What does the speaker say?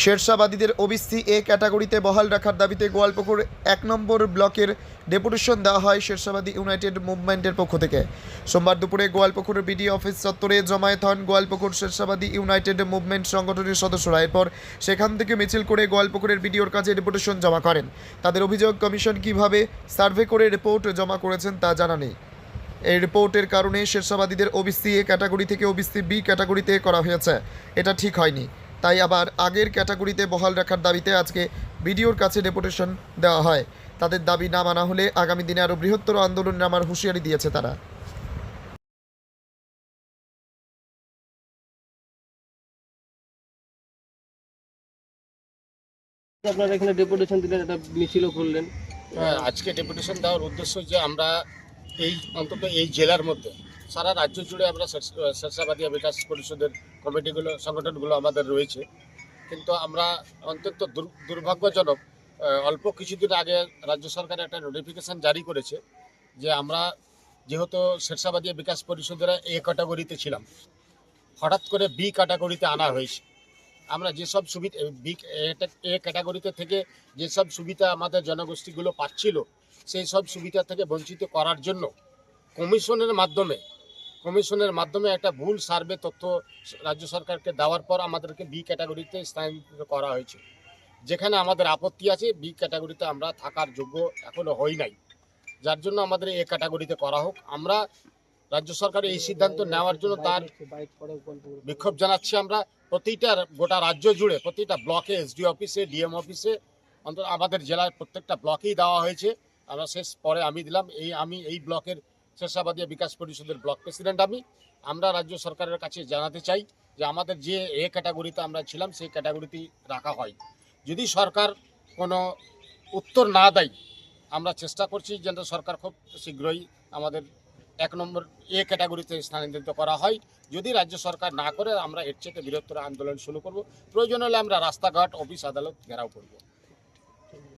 শেরশাবাদীদের OBC এ ক্যাটাগরিতে বহাল রাখার দাবিতে গোয়ালপুকুর এক নম্বর ব্লকের ডেপুটেশন দেওয়া হয় শেরশাবাদী ইউনাইটেড মুভমেন্টের পক্ষ থেকে। সোমবার দুপুরে গোয়ালপুকুর বিডি অফিস চত্বরে জমায়েত হন গোয়ালপুকুর শেরশাবাদী ইউনাইটেড মুভমেন্ট সংগঠনের সদস্যরা। এরপর সেখান থেকে মিছিল করে গোয়ালপুকুরের বিডিওর কাছে ডেপুটেশন জমা করেন। তাদের অভিযোগ, কমিশন কীভাবে সার্ভে করে রিপোর্ট জমা করেছেন তা জানা নেই। এই রিপোর্টের কারণে শেরশাবাদীদের ওবিসি এ ক্যাটাগরি থেকে ওবিসি বি ক্যাটাগরিতে করা হয়েছে। এটা ঠিক হয়নি। তাই আবার আগের ক্যাটাগরিতে বহাল রাখার দাবিতে আজকে বিডিওর কাছে ডেপুটেশন দেওয়া হয়। তাদের দাবি না মানা হলে আগামী দিনে আরও বৃহত্তর আন্দোলন নামার হুঁশিয়ারি দিয়েছে তারা। আপনারা এখানে ডেপুটেশন দিলেন একটা মিছিলও করলেন। হ্যাঁ, আজকে ডেপুটেশন দেওয়ার উদ্দেশ্য যে আমরা এই অন্তত এই জেলার মধ্যে সারা রাজ্য জুড়ে আমরা শেরশাবাদিয়া বিকাশ পরিষদের কমিটিগুলো, সংগঠনগুলো আমাদের রয়েছে। কিন্তু আমরা অত্যন্ত দুর- দুর্ভাগ্যজনক অল্প কিছুদিন আগে রাজ্য সরকার একটা নোটিফিকেশন জারি করেছে যে আমরা যেহেতু শেরশাবাদিয়া বিকাশ পরিষদের এ ক্যাটাগরিতে ছিলাম, হঠাৎ করে বি ক্যাটাগরিতে আনা হয়েছে। আমরা যেসব সুবিধা বি এ ক্যাটাগরিতে থেকে যেসব সুবিধা আমাদের জনগোষ্ঠীগুলো পাচ্ছিল, সেই সব সুবিধা থেকে বঞ্চিত করার জন্য কমিশনের মাধ্যমে কমিশনের মাধ্যমে একটা ভুল সার্ভে তথ্য রাজ্য সরকারকে দেওয়ার পর আমাদেরকে বি ক্যাটাগরিতে স্থানান্তরিত করা হয়েছে। যেখানে আমাদের আপত্তি আছে বি ক্যাটাগরিতে আমরা থাকার যোগ্য এখনও হই নাই। যার জন্য আমাদের এ ক্যাটাগরিতে করা হোক। আমরা রাজ্য সরকারের এই সিদ্ধান্ত নেওয়ার জন্য তার বিক্ষোভ জানাচ্ছি আমরা। প্রতিটা গোটা রাজ্য জুড়ে, প্রতিটা ব্লকে এসডি অফিসে ডিএম অফিসে অন্তত আমাদের জেলার প্রত্যেকটা ব্লকেই দেওয়া হয়েছে। আমরা শেষ পরে আমি দিলাম। এই আমি এই ব্লকের শেষাবাদিয়া বিকাশ পরিষদের ব্লক প্রেসিডেন্ট আমি। আমরা রাজ্য সরকারের কাছে জানাতে চাই যে আমাদের যে এ ক্যাটাগরিতে আমরা ছিলাম, সেই ক্যাটাগরিতেই রাখা হয়। যদি সরকার কোনো উত্তর না দেয়, আমরা চেষ্টা করছি যেন সরকার খুব শীঘ্রই আমাদের এক নম্বর এ ক্যাটাগরিতে স্থানান্তরিত করা হয়। যদি রাজ্য সরকার না করে, আমরা এর চেয়ে বৃহত্তর আন্দোলন শুরু করব। প্রয়োজন হলে আমরা রাস্তাঘাট, অফিস, আদালত ঘেরাও করব।